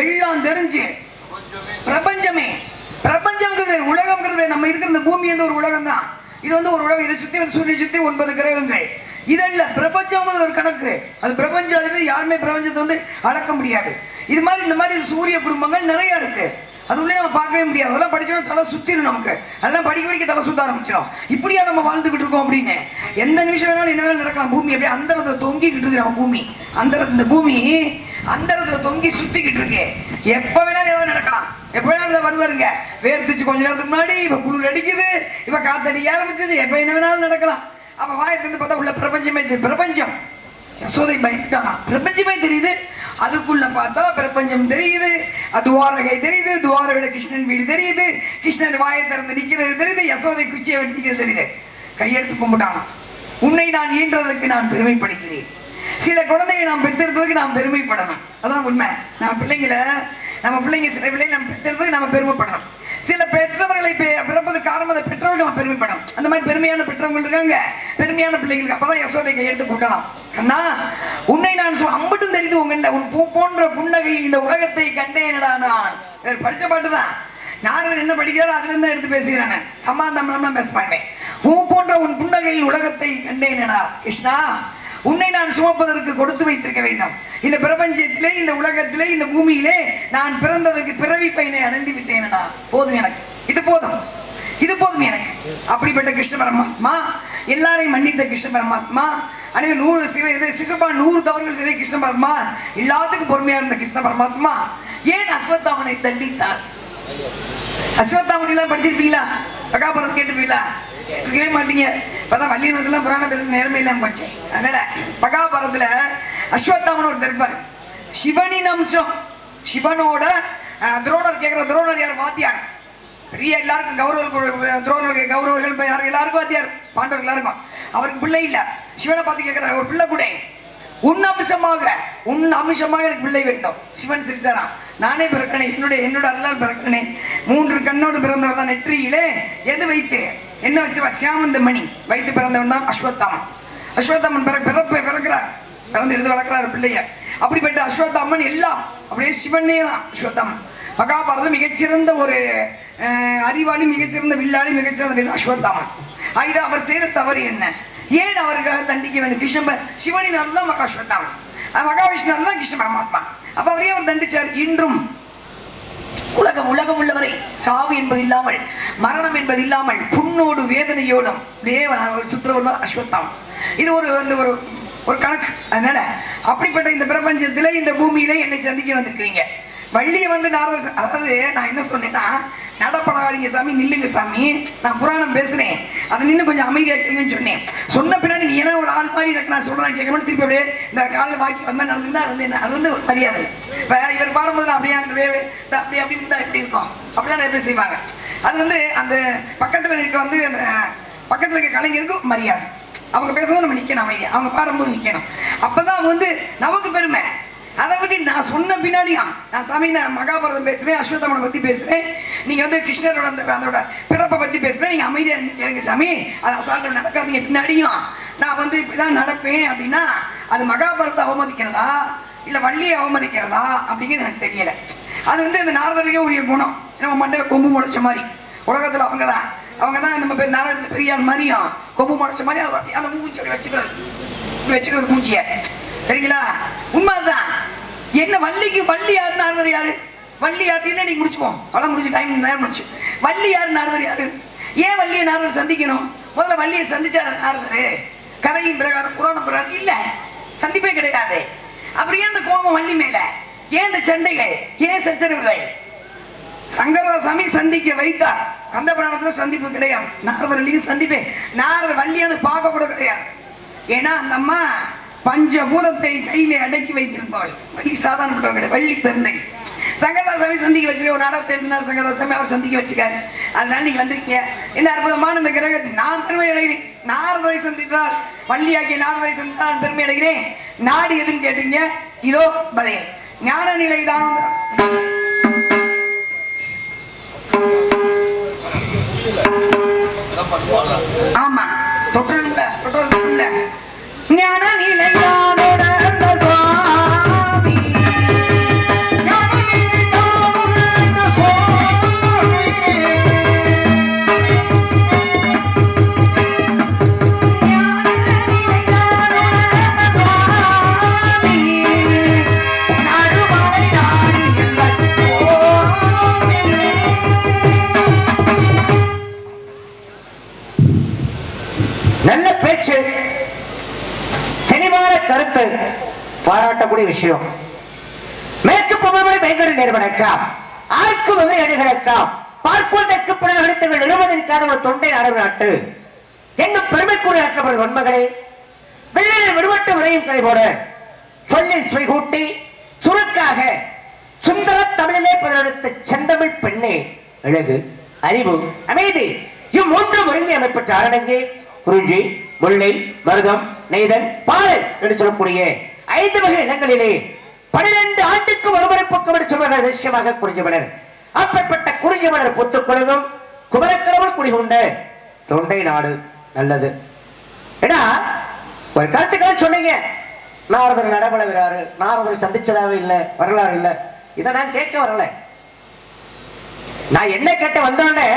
எல்லாம் தெரிஞ்சு பிரபஞ்சமே. பிரபஞ்சம்ங்கிறது உலகம்ங்கிறது நம்ம இருக்கிற இந்த பூமி வந்து ஒரு உலகம் தான் இது வந்து ஒரு உலகம். இதை சுத்தி வந்து சூரிய சுத்தி ஒன்பது கிரகங்கள். இதல்ல பிரபஞ்சம்ங்கிறது ஒரு கணக்கு. அது பிரபஞ்சம் அது யாருமே பிரபஞ்சத்தை வந்து அளக்க முடியாது. இது மாதிரி இந்த மாதிரி சூரிய குடும்பங்கள் நிறைய இருக்கு. அது உள்ளே நம்ம பார்க்கவே முடியாது. அதெல்லாம் படிச்சோம் தலை சுத்திடும் நமக்கு. அதெல்லாம் படிக்க படிக்க தலை சுத்த ஆரம்பிச்சிடும் இப்படியா நம்ம வாழ்ந்துகிட்டு இருக்கோம் அப்படின்னு. எந்த நிமிஷம் வேணாலும் என்ன வேணாலும் நடக்கலாம். பூமி அப்படியே அந்தரத்தை தொங்கிக்கிட்டு இருக்கு நம்ம பூமி. அந்த இந்த பூமி அந்தரத்துல தொங்கி சுத்திக்கிட்டு இருக்கேன். எப்ப வேணாலும் ஏதாவது நடக்கலாம். எப்ப வேணாலும் இதை வருவாருங்க. வேர்த்துச்சு கொஞ்ச நேரத்துக்கு முன்னாடி இப்ப குளிர் அடிக்குது. இப்ப காத்தடிக்க ஆரம்பிச்சிச்சு எப்ப என்ன வேணாலும் நடக்கலாம். அப்ப வாயை பார்த்தா உள்ள பிரபஞ்சமே தெரியுது. பிரபஞ்சம். யசோதை பயந்துட்டானா? பிரபஞ்சமே தெரியுது. அதுக்குள்ள பார்த்தா பிரபஞ்சம் தெரியுது. துவாரகை தெரியுது. துவாரவிட கிருஷ்ணன் வீடு தெரியுது. கிருஷ்ணன் வாயை திறந்து நிக்கிறது தெரியுது. யசோதை குச்சியை வெட்டிக்கிறது தெரியுது. கையெடுத்து கும்பிட்டானா? உன்னை நான் ஈன்றதற்கு நான் பெருமைப்படுகிறேன். சில குழந்தையை நாம் பெற்றெடுத்ததுக்கு நாம் பெருமைப்படணும். அதான் உண்மை. நம்ம பிள்ளைங்கள நம்ம பிள்ளைங்க சில பிள்ளைங்க நம்ம பெற்றெடுத்ததுக்கு நம்ம பெருமைப்படணும். சில பெற்றவர்களை பிறப்பதற்கு காரணம் அதை பெற்றவர்கள் நம்ம பெருமைப்படணும். அந்த மாதிரி பெருமையான பெற்றவங்க இருக்காங்க. பெருமையான பிள்ளைங்களுக்கு அப்பதான் யசோதை கையெழுத்து கூட்டலாம் அண்ணா உன்னை நான் சொல் அம்பட்டும் தெரிந்து உங்கள உன் பூ போன்ற புன்னகையில் இந்த உலகத்தை கண்டேனடா நான்? வேற படிச்ச பாட்டு தான். நாரதர் என்ன படிக்கிறாரோ அதுல இருந்து எடுத்து பேசுகிறேன் நான். பேச மாட்டேன். பூ போன்ற உன் புன்னகையில் உலகத்தை கண்டேனடா கிருஷ்ணா உன்னை நான் சுமப்பதற்கு கொடுத்து வைத்திருக்க வேண்டும். இந்த பிரபஞ்சத்திலே இந்த உலகத்திலே இந்த பூமியிலே நான் பிறந்ததற்கு பிறவி பயனை அடைந்து விட்டேனடா. போதும் எனக்கு. இது போதும். இது போதும் எனக்கு. அப்படிப்பட்ட கிருஷ்ண பரமாத்மா எல்லாரையும் மன்னித்த கிருஷ்ண பரமாத்மா அனைவரும் நூறு சிவ இது சிசுபா நூறு தவறுகள் செய்த கிருஷ்ண பரமாத்மா எல்லாத்துக்கும் பொறுமையா இருந்த கிருஷ்ண பரமாத்மா ஏன் அஸ்வத்தாமனை தண்டித்தார்? அஸ்வத்தாமணிலாம் படிச்சிருப்பீங்களா? பகாபுரம் கேட்டுப்பீங்களா கேட்கவே மாட்டீங்க. இப்பதான் வள்ளியவர்கள்லாம் புராண பேச நேரமே இல்லாம போச்சு. அதனால மகாபாரதத்துல அஸ்வத்தாமன் ஒருத்தர் இருப்பார். சிவனின் அம்சம். சிவனோட துரோணர் கேட்கிற துரோணர் யார்? வாத்தியார். பெரிய எல்லாருக்கும் கௌரவர்கள் துரோணர்கள் கௌரவர்கள் இப்ப எல்லாருக்கும் வாத்தியார். பாண்டவர் எல்லாருக்கும். அவருக்கு பிள்ளை இல்ல. சிவனை பார்த்து கேட்கிற ஒரு பிள்ளை கூட உன் அம்சமாக உன் அம்சமாக எனக்கு பிள்ளை வேண்டும். சிவன் சிரிச்சாராம். நானே பிறக்கணே என்னுடைய என்னோட அல்லால் பிறக்கணே மூன்று கண்ணோடு பிறந்தவர் தான் நெற்றியிலே எது வைத்து? என்ன வச்சுவா சியாமந்த மணி. வைத்து பிறந்தவன் தான் அஸ்வத்தாமன். அஸ்வத்தாமன் பிற பிறப்பை பிறக்கிறார். பிறந்து இருந்து வளர்க்கிறார் பிள்ளைய. அப்படிப்பட்ட அஸ்வத்தாமன் எல்லாம் அப்படியே சிவனே தான் அஸ்வத்தாமன். மகாபாரதம் மிகச்சிறந்த ஒரு அறிவாளி மிகச்சிறந்த வில்லாளி மிகச்சிறந்த வில் அஸ்வத்தாமன். இது அவர் செய்த தவறு என்ன? ஏன் அவருக்காக தண்டிக்க வேண்டும்? கிருஷ்ணபர் சிவனின் அருள் தான் மகா அஸ்வத்தாமன். மகாவிஷ்ணு தான் கிருஷ்ண பரமாத்மா. அப்ப அவரே அவர் தண்டிச்சார்? இன்றும் உலகம் உலகம் உள்ளவரை சாவு என்பது இல்லாமல் மரணம் என்பது இல்லாமல் புண்ணோடு வேதனையோடும் தேவ அஸ்வத்தாம். இது ஒரு வந்து ஒரு ஒரு கணக்கு. அதனால அப்படிப்பட்ட இந்த பிரபஞ்சத்திலே இந்த பூமியில என்னை சந்திக்க வந்திருக்கிறீங்க. வள்ளியை வந்து நாரத அதாவது நான் என்ன சொன்னேன்னா நடப்படாதீங்க சாமி நில்லுங்க சாமி. நான் புராணம் பேசுறேன். அதை நின்று கொஞ்சம் அமைதியாக கேளுங்கன்னு சொன்னேன். சொன்ன பின்னாடி நீ ஏன்னா ஒரு ஆள் மாதிரி எனக்கு நான் சொல்றேன் கேட்கணும் திருப்பி அப்படியே இந்த காலில் பாக்கி வந்தா நடந்துருந்தா அது வந்து என்ன அது வந்து ஒரு மரியாதை. இப்போ இவர் பாடும்போது நான் அப்படியே அப்படி அப்படி இருந்தா எப்படி இருக்கும்? அப்படிதான் நிறைய பேர் செய்வாங்க. அது வந்து அந்த பக்கத்தில் இருக்க வந்து அந்த பக்கத்தில் இருக்க கலைஞருக்கும் மரியாதை. அவங்க பேசும்போது நம்ம நிற்கணும் அமைதியாக அவங்க பாடும்போது நிற்கணும் அப்பதான் அவங்க வந்து நமக்கு பெருமை. அதை விட்டு நான் சொன்ன பின்னாடியா நான் சாமி நான் மகாபாரதம் பேசுகிறேன் அஸ்வத்தமனை பற்றி பேசுகிறேன் நீங்கள் வந்து கிருஷ்ணரோட அந்த அதோட பிறப்பை பற்றி பேசுகிறேன் நீங்கள் அமைதியாக இருந்து கேளுங்க சாமி. அது அசால்ட்டு நடக்காதீங்க. பின்னாடியும் நான் வந்து இப்படிதான் நடப்பேன் அப்படின்னா அது மகாபாரத்தை அவமதிக்கிறதா? இல்லை வள்ளியை அவமதிக்கிறதா? அப்படிங்கிறது எனக்கு தெரியல. அது வந்து இந்த நாரதருக்கே உரிய குணம். நம்ம மண்டையில கொம்பு முளைச்ச மாதிரி. உலகத்தில் அவங்க தான். அவங்க தான் நம்ம பெரிய நாடகத்துல பெரியார் மாதிரியும் கொம்பு முளைச்ச மாதிரி அது அந்த மூச்சு வச்சுக்கிறது. வச்சுக்கிறது மூச்சிய சரிங்களா? உண்மைதான். என்ன வள்ளிக்கு வள்ளி யாரு நாரதர் யாரு? வள்ளி யார் இல்லை நீ முடிச்சுப்போம் பழம் முடிச்சு டைம் நேரம் முடிச்சு. வள்ளி யாரு நாரதர் யாரு? ஏன் வள்ளியை நார்வர் சந்திக்கணும்? முதல்ல வள்ளியை சந்திச்சாரு நாரதரு? கதையின் பிரகாரம் புராண பிரகாரம் இல்லை. சந்திப்பே கிடையாது. அப்புறம் ஏன் இந்த கோபம் வள்ளி மேல? ஏன் இந்த சண்டைகள்? ஏன் சச்சரவுகள்? சங்கரசாமி சந்திக்க வைத்தார். அந்த பிராணத்துல சந்திப்பு கிடையாது. நாரதர் சந்திப்பே. நாரத அது பார்க்க கூட கிடையாது. ஏன்னா அந்த அம்மா பஞ்சபூதத்தை கையிலே அடக்கி வைத்திருப்பாள் வள்ளி சாதாரண கிடையாது. வள்ளி பெருந்தை சங்கரதாசாமி சந்திக்க வச்சிருக்க ஒரு நாடகத்தை எழுதினார் சங்கரதாசாமி அவர் சந்திக்க வச்சுக்காரு அதனால நீங்க வந்திருக்கீங்க. என்ன அற்புதமான இந்த கிரகத்தை நான் பெருமை அடைகிறேன். நாரதரை சந்தித்தால் வள்ளியாகிய நாரதரை சந்தித்தால் நான் பெருமை அடைகிறேன். நாடு எதுன்னு கேட்டீங்க? இதோ பதில். ஞான நிலை தான். ஆமா. தொட்டிருந்த தொட்டிருந்த ஞான நிலையானோட பாராட்டக்கூடிய விஷயம். மேற்கு பொம்மை பயங்கர நிறுவனக்காம் ஆர்க்கு வகை அணுகிறக்காம் பார்ப்பதற்கு பிறகு அடித்தவர்கள் எழுபதற்கான ஒரு தொண்டை அளவு நாட்டு. என்னும் பெருமைக்குரிய ஆற்றப்படுது உண்மைகளே வெள்ளையில் விடுபட்டு விரையும் கழிவோட சொல்லி சுவைகூட்டி சுருக்காக சுந்தர தமிழிலே பதிலெடுத்த செந்தமிழ் பெண்ணே அழகு அறிவு அமைதி இம்மூன்று ஒருங்கி அமைப்பட்ட அரணங்கே குறிஞ்சி முல்லை மருதம் நெய்தல் பாடல் என்று சொல்லக்கூடிய ஐந்து வகை நிலங்களிலே பனிரெண்டு ஆண்டுக்கு ஒருமுறை பக்கம் என்று சொல்வார்கள் நிச்சயமாக குறிஞ்சிமலர் அப்பேற்பட்ட குறிஞ்சிமலர் புத்துக்குழுவும் குமரக்கடவுள் குடிகொண்ட தொண்டை நாடு நல்லது. ஏன்னா ஒரு கருத்துக்களை சொன்னீங்க. நாரதர் நடபழகிறாரு நாரதர் சந்திச்சதாவே இல்லை வரலாறு இல்லை. இதை நான் கேட்க வரல. நான் என்ன கேட்ட வந்தோடனே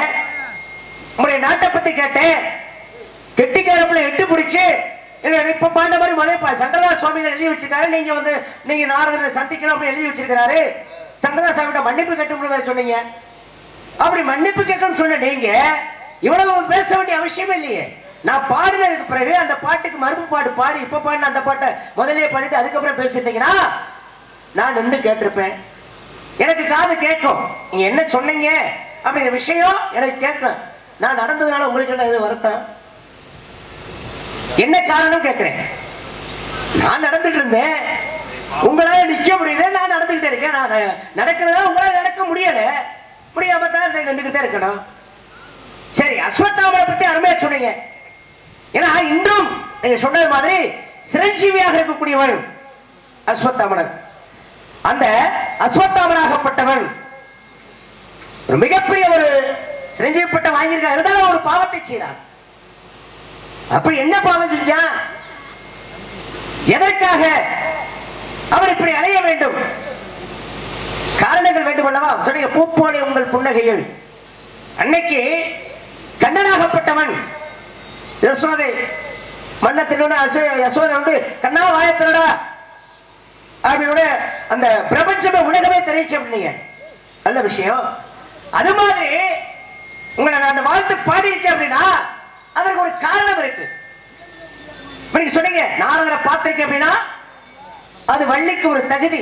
உங்களுடைய நாட்டை பத்தி கேட்டேன். கெட்டிக்காரப்புல எட்டு பிடிச்சு இப்ப பாண்ட மாதிரி மலை சங்கரதாஸ் சுவாமிகள் எழுதி வச்சிருக்காரு. நீங்க வந்து நீங்க நாரதரை சந்திக்கணும் அப்படின்னு எழுதி வச்சிருக்காரு சங்கரதாஸ் சுவாமிகிட்ட மன்னிப்பு கேட்டு வேற சொன்னீங்க? அப்படி மன்னிப்பு கேட்கணும்னு சொன்ன நீங்க இவ்வளவு பேச வேண்டிய அவசியம் இல்லையே. நான் பாடினதுக்கு பிறகு அந்த பாட்டுக்கு மறுப்பு பாடு பாடி இப்ப பாடின அந்த பாட்டை முதல்லயே பாடிட்டு அதுக்கப்புறம் பேசிட்டீங்கன்னா நான் நின்று கேட்டிருப்பேன். எனக்கு காது கேட்கும். நீங்க என்ன சொன்னீங்க? அப்படிங்கிற விஷயம் எனக்கு கேட்கும். நான் நடந்ததுனால உங்களுக்கு என்ன இது வருத்தம்? என்ன காரணம் கேட்கிறேன் நான் நடந்துட்டு இருந்தேன். உங்களால நிக்க முடியுது நான் நடந்துகிட்டே இருக்கேன். நான் நடக்கிறதா உங்களால நடக்க முடியல. முடியாம தான் நின்றுகிட்டே இருக்கணும். சரி அஸ்வத்தாமரை பத்தி அருமையா சொன்னீங்க. ஏன்னா இன்றும் நீங்க சொன்னது மாதிரி சிரஞ்சீவியாக இருக்கக்கூடியவன் அஸ்வத்தாமனர் அந்த அஸ்வத்தாமனாகப்பட்டவன் ஒரு மிகப்பெரிய ஒரு சிரஞ்சீவி பட்டம் வாங்கியிருக்கான் இருந்தாலும் ஒரு பாவத்தை செய்தான் அப்படி என்ன பாவம் செஞ்சான்? எதற்காக அவர் இப்படி அலைய வேண்டும்? காரணங்கள் வேண்டும் அல்லவா சொன்னீங்க பூ போலே உங்கள் புன்னகையில். அன்னைக்கு கண்ணனாகப்பட்டவன். யசோதை மண்ணை யசோதை வந்து கண்ணா வாயத்திரடா அப்படின்னு அந்த பிரபஞ்சமே உலகமே தெரிவிச்சு அப்படிங்க நல்ல விஷயம். அது மாதிரி உங்களை நான் அந்த வாழ்த்து பாடியிருக்கேன் அப்படின்னா அதற்கு ஒரு காரணம் இருக்கு. நீங்க சொன்னீங்க நாரதரை பார்த்திருக்கேன் அப்படின்னா அது வள்ளிக்கு ஒரு தகுதி.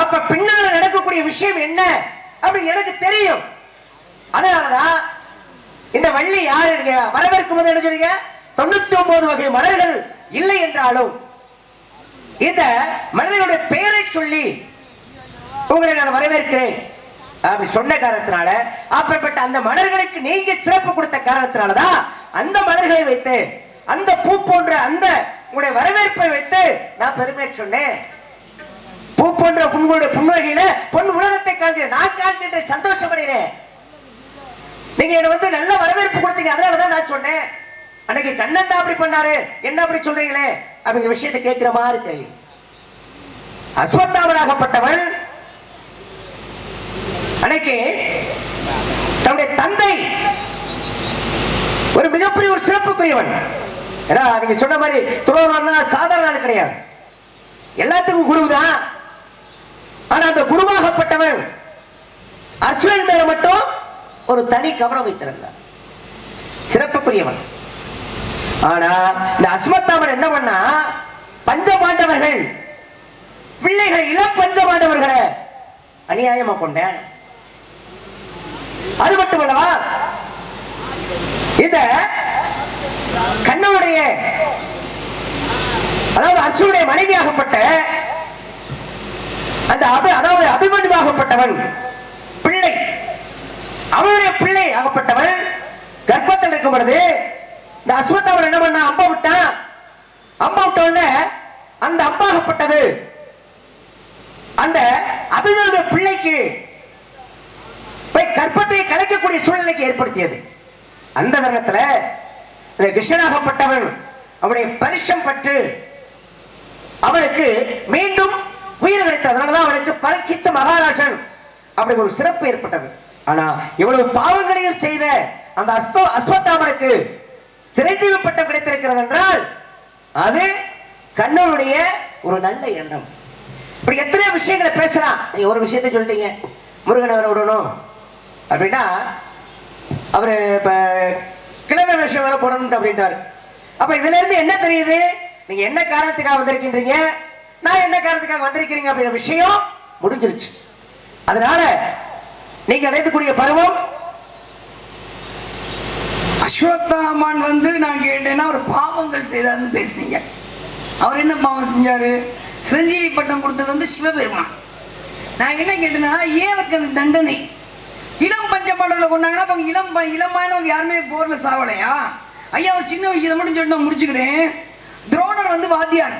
அப்ப பின்னால நடக்கக்கூடிய விஷயம் என்ன அப்படி எனக்கு தெரியும். அதனாலதான் இந்த வள்ளி யாரு? வரவேற்கும் போது என்ன சொன்னீங்க? தொண்ணூத்தி ஒன்பது வகை மலர்கள் இல்லை என்றாலும் இந்த மலர்களுடைய பெயரை சொல்லி உங்களை நான் வரவேற்கிறேன். அப்படி சொன்ன காரணத்தினால அப்படிப்பட்ட அந்த மலர்களுக்கு நீங்க சிறப்பு கொடுத்த காரணத்தினாலதான் அந்த மலர்களை வைத்து அந்த பூ போன்ற அந்த உங்களுடைய வரவேற்பை வைத்து நான் பெருமை சொன்னேன். பூ போன்ற உங்களுடைய புன்னகையில பொன் உலகத்தை காண்கிறேன் நான் காண்கின்ற சந்தோஷப்படுகிறேன் நீங்க என்ன வந்து நல்ல வரவேற்பு கொடுத்தீங்க அதனாலதான் நான் சொன்னேன். அன்னைக்கு கண்ணன் தான் அப்படி பண்ணாரு. என்ன அப்படி சொல்றீங்களே? அப்படிங்கிற விஷயத்தை கேட்கிற மாதிரி தெரியும். அஸ்வத்தாமனாகப்பட்டவன் அன்னைக்கு தன்னுடைய தந்தை ஒரு மிகப்பெரிய ஒரு சிறப்புக்குரியவன். ஏன்னா நீங்க சொன்ன மாதிரி துறவரம்னா சாதாரண ஆள் கிடையாது. எல்லாத்துக்கும் குரு தான் ஆனா அந்த குருவாகப்பட்டவன் அர்ஜுனன் மேல மட்டும் ஒரு தனி கவனம் வைத்திருந்தார். சிறப்புக்குரியவன். ஆனா இந்த அஸ்மத்தாமன் என்ன பண்ணா பஞ்ச பாண்டவர்கள் பிள்ளைகள் இள பஞ்ச பாண்டவர்களை அநியாயமா கொண்டேன். அது மட்டுமல்லவா இந்த கண்ணனுடைய அதாவது அர்ஜுனுடைய மனைவியாகப்பட்ட அந்த அபி அதாவது அபிமன்யுவாகப்பட்டவன் பிள்ளை அவனுடைய பிள்ளை ஆகப்பட்டவன் கர்ப்பத்தில் இருக்கும் பொழுது இந்த அஸ்வத்தாவன் என்ன பண்ண அம்பா விட்டான். அம்பா விட்டவன அந்த அம்பாகப்பட்டது அந்த அபிமன்யு பிள்ளைக்கு போய் கற்பத்தை கலைக்கக்கூடிய சூழ்நிலைக்கு ஏற்படுத்தியது. அந்த தருணத்துல இந்த கிருஷ்ணனாகப்பட்டவன் அவனுடைய பரிசம் பற்று அவனுக்கு மீண்டும் உயிர் கிடைத்ததுனாலதான் அவனுக்கு பரீட்சித்த மகாராஜன் அப்படி ஒரு சிறப்பு ஏற்பட்டது. ஆனா இவ்வளவு பாவங்களையும் செய்த அந்த அஸ்தோ அஸ்வத்தாமனுக்கு சிறைஜீவி பட்டம் கிடைத்திருக்கிறது என்றால் அது கண்ணனுடைய ஒரு நல்ல எண்ணம். இப்படி எத்தனையோ விஷயங்களை பேசலாம். நீங்க ஒரு விஷயத்தை சொல்லிட்டீங்க. முருகனை விடணும். அப்படின்னா அவர் இப்போ கிழமை வேஷம் வர போடணும் அப்படின்ட்டாரு. அப்ப இதுல இருந்து என்ன தெரியுது? நீங்க என்ன காரணத்துக்காக வந்திருக்கின்றீங்க? நான் என்ன காரணத்துக்காக வந்திருக்கிறீங்க அப்படிங்கிற விஷயம் முடிஞ்சிருச்சு. அதனால நீங்க அழைத்துக்கூடிய பருவம் அஸ்வத்தாமான் வந்து நான் கேட்டேன்னா அவர் பாவங்கள் செய்தாருன்னு பேசுனீங்க. அவர் என்ன பாவம் செஞ்சாரு? சிரஞ்சீவி பட்டம் கொடுத்தது வந்து சிவபெருமான். நான் என்ன கேட்டேன்னா ஏன் அவருக்கு அந்த தண்டனை. இளம் பஞ்சபாண்டவர்களை கொண்டாங்கன்னா அப்ப இளம் இளமானவங்க யாருமே போர்ல சாவலையா? ஐயா ஒரு சின்ன விஷயத்தை மட்டும் சொல்லி நான் முடிச்சுக்கிறேன். துரோணர் வந்து வாத்தியார்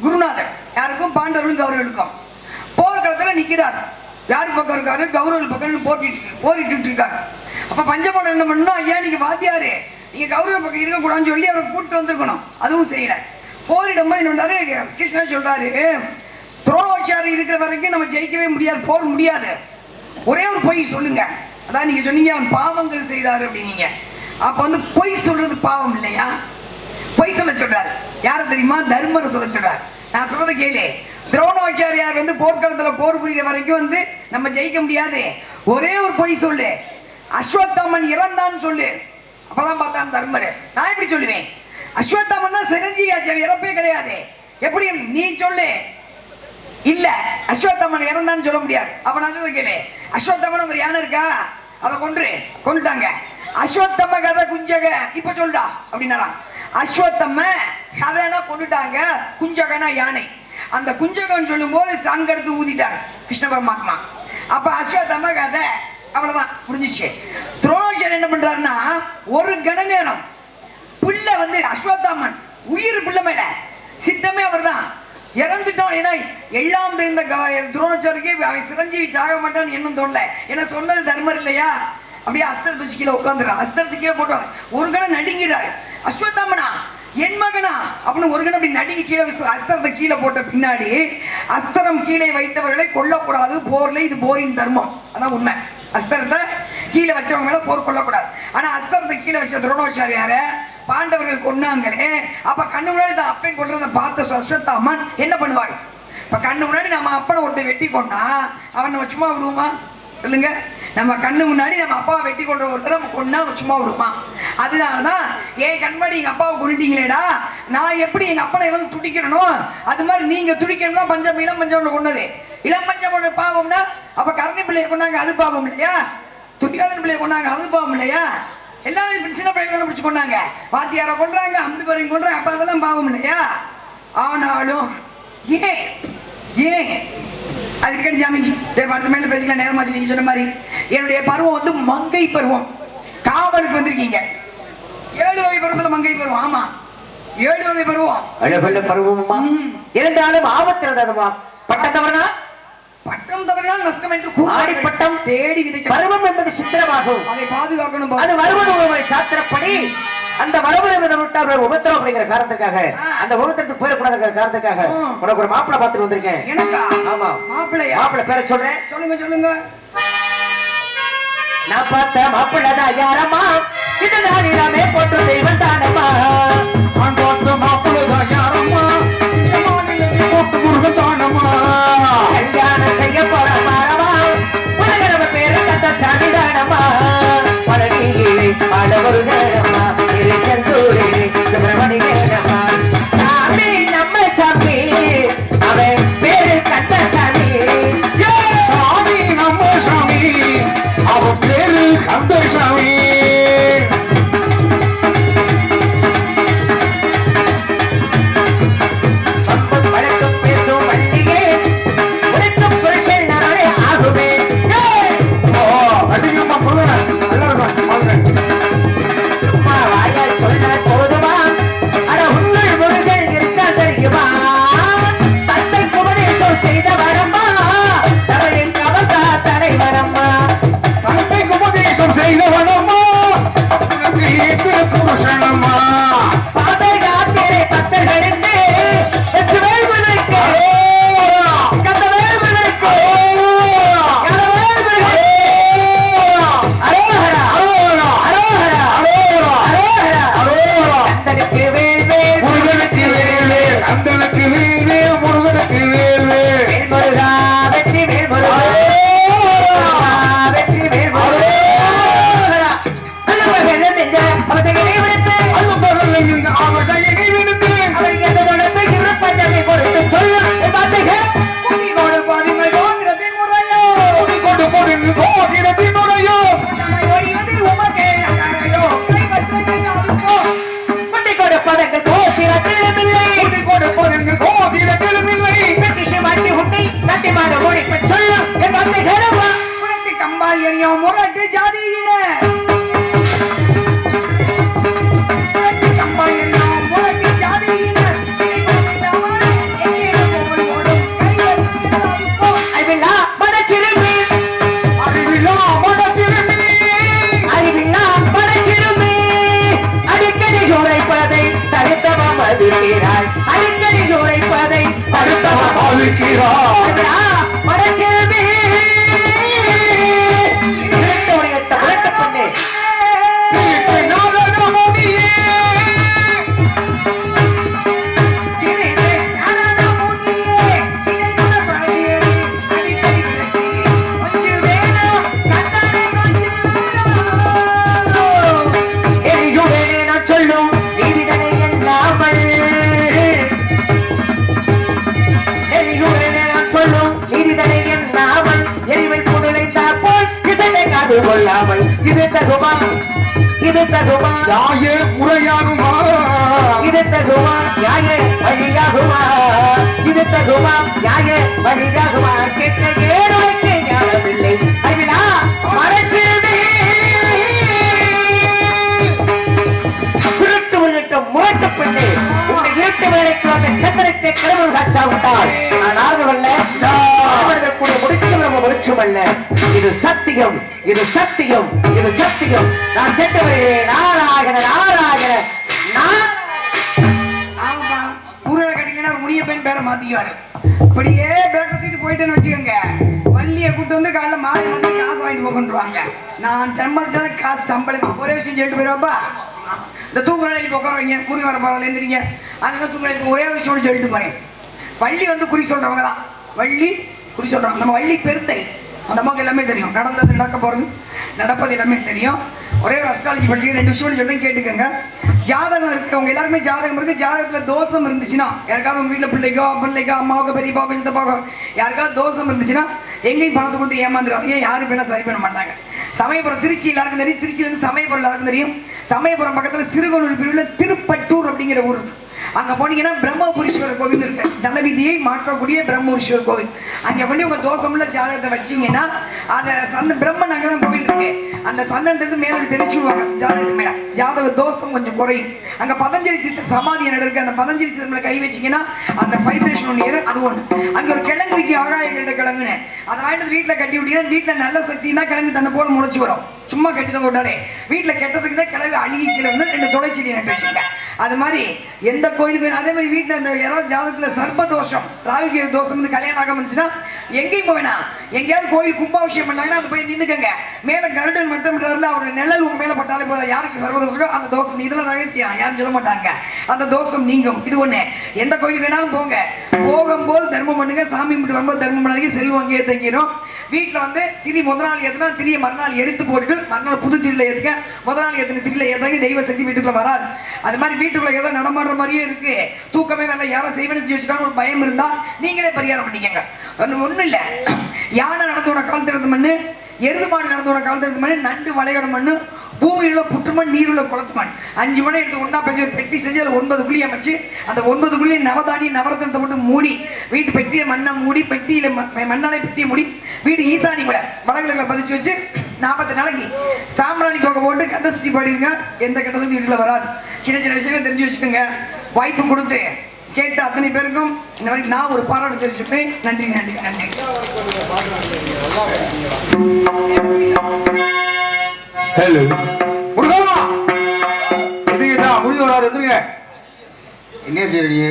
குருநாதர். யாருக்கும்? பாண்டவர்களும் கௌரவர்களுக்கும். போர்க்களத்துல நிக்கிறார். யார் பக்கம் இருக்காரு? கௌரவ பக்கம் போட்டிட்டு போரிட்டு இருக்காரு அப்ப பஞ்சபாண்டம் என்ன பண்ணணும்? ஐயா நீங்க வாத்தியாரு நீங்க கௌரவ பக்கம் இருக்கக்கூடாதுன்னு சொல்லி அவரை கூப்பிட்டு வந்திருக்கணும். அதுவும் செய்யல. போரிடும் போது என்ன கிருஷ்ணன் சொல்றாரு துரோணாச்சாரி இருக்கிற வரைக்கும் நம்ம ஜெயிக்கவே முடியாது போர் முடியாது. ஒரே ஒரு பொய் சொல்லுங்க. அதான் நீங்க சொன்னீங்க அவன் பாவங்கள் செய்தாரு அப்படின்னீங்க. அப்ப வந்து பொய் சொல்றது பாவம் இல்லையா? பொய் சொல்ல சொல்றாரு. யார தெரியுமா? தர்மரை சொல்ல சொல்றாரு. நான் சொல்றத கேளு. துரோணாச்சாரியார் வந்து போர்க்களத்துல போர் புரியிற வரைக்கும் வந்து நம்ம ஜெயிக்க முடியாது. ஒரே ஒரு பொய் சொல்லு. அஸ்வத்தாமன் இறந்தான்னு சொல்லு. அப்பதான் பார்த்தான் தர்மர். நான் எப்படி சொல்லுவேன்? அஸ்வத்தாமன் தான் சிரஞ்சீவி ஆச்சாரி இறப்பே கிடையாது. எப்படி நீ சொல்லு. இல்ல அஸ்வத்தாமன் இறந்தான்னு சொல்ல முடியாது. அப்ப நான் சொல்ல கேளு. அஸ்வத்தமன் ஒரு யானை இருக்கா? அதை கொன்று கொண்டுட்டாங்க அஸ்வத்தம்ம கதை குஞ்சக இப்ப சொல்டா அப்படின்னாராம். அஸ்வத்தம்ம கதைனா கொண்டுட்டாங்க குஞ்சகனா யானை. அந்த குஞ்சகன் சொல்லும் போது சங்கெடுத்து ஊதிட்டார் கிருஷ்ண பரமாத்மா. அப்ப அஸ்வத்தம்ம கதை அவ்வளவுதான் முடிஞ்சிச்சு. துரோணாச்சாரியர் என்ன பண்றாருன்னா ஒரு கண நேரம் புள்ள வந்து அஸ்வத்தாமன் உயிர் புள்ள மேல சித்தமே அவர்தான். இறந்துட்டான் ஏன்னா எல்லாம் தெரிந்த க- அவன் சிரஞ்சீவி சாக மாட்டான்னு என்னும் தோணல ஏன்னா சொன்னது தர்மர் இல்லையா? அப்படியே அஸ்திரத்தை வச்சு கீழே உட்காந்துறான் அஸ்திரத்துக்கே கீழே போட்டான். ஒரு கணம் நடுங்கிறாரு அஸ்வத்தாமனா? என் மகனா? அப்படின்னு ஒரு கணம் அப்படி நடுங்கி கீழே அஸ்திரத்தை கீழே போட்ட பின்னாடி அஸ்திரம் கீழே வைத்தவர்களை கொல்லக்கூடாது. போர்ல இது போரின் தர்மம். அதான் உண்மை. அஸ்திரத்தை கீழே வச்சவங்க மேல போர் கொள்ளக்கூடாது ஆனா அஸ்திரத்தை கீழே வச்ச துரோணாச்சாரியார பாண்டவர்கள் கொன்னாங்களே அப்ப கண்ணு முன்னாடி தான் அப்பையும் கொள்றதை பார்த்த அஸ்வத்தாமன் என்ன பண்ணுவாங்க இப்ப கண்ணு முன்னாடி நம்ம அப்பனை ஒருத்தர் வெட்டி கொண்டா அவன் நம்ம சும்மா விடுவோமா? சொல்லுங்க. நம்ம கண்ணு முன்னாடி நம்ம அப்பாவை வெட்டி கொள்ற ஒருத்தர் நம்ம கொண்டா சும்மா விடுவோமா அதனாலதான் ஏன் கண்மாடி எங்க அப்பாவை கொண்டுட்டீங்களேடா நான் எப்படி எங்க அப்பனை எவ்வளவு துடிக்கிறனோ அது மாதிரி நீங்க துடிக்கணும்னா பஞ்சம் இளம் பஞ்சம் கொண்டது இளம் பஞ்சம் பாவம்னா அப்ப கருணை பிள்ளையை கொண்டாங்க அது பாவம் இல்லையா? துடிக்காதன் பிள்ளையை கொண்டாங்க அது பாவம் இல்லையா? எல்லாமே இப்ப சின்ன பையன் பிடிச்சு கொண்டாங்க. வாத்தியாரை கொண்டாங்க அம்பி பேரையும் கொண்டாங்க அப்ப அதெல்லாம் பாவம் இல்லையா? ஆனாலும் ஏன்? ஏன்? அது இருக்கட்டும் ஜாமி சரி அடுத்த மேல பேசிக்கலாம். நேரமாச்சு நீங்க சொன்ன மாதிரி. என்னுடைய பருவம் வந்து மங்கை பருவம். காவலுக்கு வந்திருக்கீங்க. ஏழு வகை பருவத்துல மங்கை பருவம் ஆமா. ஏழு வகை பருவம். அழகுள்ள பருவமுமா ம். இருந்தாலும் ஆபத்திரதமா பட்டத்தவரனா பட்டம் தவறினால் நஷ்டம் என்று கூறி ஆடிப்பட்டம் தேடி விதைக்க பருவம் என்பது சித்திரமாகும். அதை பாதுகாக்கணும் அது பாரு. வருவன உறவை சாத்திரப்படி அந்த வருவன விதம் விட்டார் ஒரு உபத்திரம் அப்படிங்கிற காரணத்துக்காக ஆ. அந்த உபத்திரத்துக்கு போயிடக்கூடாதுங்கிற காரணத்துக்காக ம். உனக்கு ஒரு மாப்பிள்ளை பார்த்துட்டு வந்திருக்கேன். எனக்கா? ஆமா. மாப்பிள்ளையா? மாப்பிள்ளை பேரை சொல்றேன். சொல்லுங்க சொல்லுங்க. நான் பார்த்த மாப்பிள்ளை தான் யாரம்மா? இது நானிலாமே போட்டு கத்தருக்கு வே யாயே முறையாகுமா இது தகுமா யாயே வழியாகுமா இது தகுமா யாயே வழியாகுமா கேட்க ஏழுக்கு ஞானமில்லை அறிவிலா மறைச்சிருமே. திருட்டு உள்ளிட்ட முரட்டு பெண்ணே உன்னை வீட்டு வேலைக்கு வந்த கத்தரத்தை கடவுள் காத்தா விட்டால் முடிச்சும் இது சத்தியம் இது சத்தியம் இது சத்தியம். நான் சென்று வருகிறேன் நாராகன நாராகன ஊரில் கட்டிங்கன்னா ஒரு பெண் பேரை மாத்திக்குவாரு. அப்படியே பேக்க தூக்கிட்டு போயிட்டேன்னு வச்சுக்கோங்க. வள்ளியை கூட்டு வந்து காலைல மாலை வந்து காசு வாங்கிட்டு போகன்றுவாங்க நான் சம்பளிச்சால காசு சம்பளம் ஒரே விஷயம் சொல்லிட்டு போயிடுவாப்பா இந்த தூக்குறாளி இப்போ உட்கார வைங்க முருங்க வர பரவாயில்ல எந்திரிங்க. அங்கே தூக்குறாளி ஒரே விஷயம் மட்டும் சொல்லிட்டு போறேன். வள்ளி வந்து குறி சொல்றவங்க தான் வள்ளி குறி சொல்கிறாங்க நம்ம வள்ளி பெருத்தை அந்த அம்மாவுக்கு எல்லாமே தெரியும். நடந்தது நடக்க போறது நடப்பது எல்லாமே தெரியும். ஒரே ஒரு அஸ்ட்ராலஜி படிச்சு ரெண்டு விஷயம் சொல்றேன் கேட்டுக்கோங்க. ஜாதகம் இருக்கு. அவங்க எல்லாருமே ஜாதகம் இருக்கு. ஜாதகத்துல தோஷம் இருந்துச்சுன்னா யாருக்காவது உங்க வீட்டுல பிள்ளைக்கோ பிள்ளைக்கோ அம்மாவுக்கோ பெரியப்பாவுக்கோ சித்தப்பாவுக்கோ யாருக்காவது தோஷம் இருந்துச்சுன்னா எங்கேயும் பணத்தை கொடுத்து ஏமாந்துடாதீங்க. யாரும் எல்லாம் சரி பண்ண மாட்டாங்க. சமயபுரம் திருச்சி எல்லாருக்கும் தெரியும். திருச்சியில இருந்து சமயபுரம் எல்லாருக்கும் தெரியும். சமயபுரம் பக்கத்துல சிறுகோனூர் பிரிவில் திருப்பட்டூர் அப்படிங்கிற ஊர் இருக்கு. அங்க போனீங்கன்னா பிரம்மபுரீஸ்வரர் கோவில் இருக்கு. தலவிதியை மாற்றக்கூடிய பிரம்மபுரீஸ்வரர் கோவில். அங்க கொண்டு உங்க தோஷமுள்ள ஜாதகத்தை வச்சீங்கன்னா அந்த சந்த பிரம்மன் அங்கதான் கோவில் இருக்கு. அந்த சந்தனத்திலிருந்து மேல அப்படி தெளிச்சு விடுவாங்க அந்த ஜாதகத்து மேல. ஜாதக தோஷம் கொஞ்சம் குறையும். அங்க பதஞ்சலி சித்தர் சமாதி என்ன இருக்கு. அந்த பதஞ்சலி சித்தர் கை வச்சீங்கன்னா அந்த வைப்ரேஷன் ஒன்று ஏறும். அது ஒண்ணு. அங்க ஒரு கிழங்கு விற்கும் ஆகாய கிழங்குன்னு. அதை வாங்கிட்டு வந்து வீட்டுல கட்டி விட்டீங்கன்னா வீட்டுல நல்ல சக்தினா கிழங்கு தன்னை போல முளைச்சி வரும். சும்மா கட்டி தான் கொண்டாலே. வீட்டில் கெட்டதுக்கு தான் கிழங்கு அழுகி கீழே வந்து ரெண்டு துளை நட்டு வச்சுருக்கேன் அது மாதிரி எந்த கோயிலுக்கு வேணும் அதே மாதிரி வீட்டில் அந்த யாராவது ஜாதகத்தில் சர்ப்ப தோஷம் ராகுகே தோஷம் வந்து கல்யாணம் ஆகாம இருந்துச்சுன்னா எங்கேயும் போவேணா எங்கேயாவது கோயில் கும்பாபிஷேகம் பண்ணாங்கன்னா அந்த போய் நின்றுக்கங்க மேலே கருடன் மட்டும் அவருடைய நிழல் உங்கள் மேலே பட்டாலே போதும். யாருக்கு சர்வதோஷம் அந்த தோஷம் இதெல்லாம் ரகசியம். யாரும் சொல்ல மாட்டாங்க. அந்த தோஷம் நீங்கும். இது ஒன்று எந்த கோயிலுக்கு வேணாலும் போங்க. போகும்போது தர்மம் பண்ணுங்க. சாமி கும்பிட்டு வரும்போது தர்மம் பண்ணாதீங்க. செல்வம் அங்கேயே தங்கிடும் வீட்டில் வந்து திரி முதல் நாள் எதுனா திரிய மறுநாள் எடுத்து போட்டுட்டு மறுநாள் புது திரியில் ஏற்றுங்க முதல் நாள் ஏத்துன திரியில் ஏதாங்க தெய்வ சக்தி வீட்டுக்குள்ள வராது. அது மாதிரி வீட்டுக்குள்ள ஏதோ நடமாடுற மாதிரியே இருக்கு. தூக்கமே வேலை யாரோ செய்வனு வச்சுட்டாங்க ஒரு பயம் இருந்தால் நீங்களே பரிகாரம் பண்ணிக்கங்க. ஒன்று ஒன்றும் இல்லை. யானை நடந்தோட கால் திறந்த மண்ணு எருது மாடு நடந்தோட கால் திறந்த மண்ணு நண்டு வளையோட மண்ணு பூமியில புற்றுமண் நீருள்ள குளத்துமண் அஞ்சு மணி எடுத்து ஒன்றா பெஞ்சு ஒரு பெட்டி செஞ்சு அதில் ஒன்பது குழி அமைச்சு அந்த ஒன்பது புள்ளி நவதானி நவரத்தனத்தை போட்டு மூடி வீட்டு பெட்டியை மண்ணை மூடி பெட்டியில மண்ணாலே பெட்டியை மூடி வீடு ஈசானி கூட வடகிழக்குல பதிச்சு வச்சு நாற்பத்தி நாளைக்கு சாம்பிராணி போக போட்டு கந்த சுத்தி பாடிடுங்க. எந்த கெட்ட சுத்தி வீட்டில் வராது. சின்ன சின்ன விஷயங்கள் தெரிஞ்சு வச்சுக்கோங்க. வாய்ப்பு கொடுத்து கேட்ட அத்தனை பேருக்கும் இந்த மாதிரி நான் ஒரு பாராட்டு தெரிவிச்சுப்பேன் நன்றி நன்றி நன்றி. ஹலோ முருகா! எதுங்கடா முருகன் வராது எதுங்க என்ன செய்யறீங்க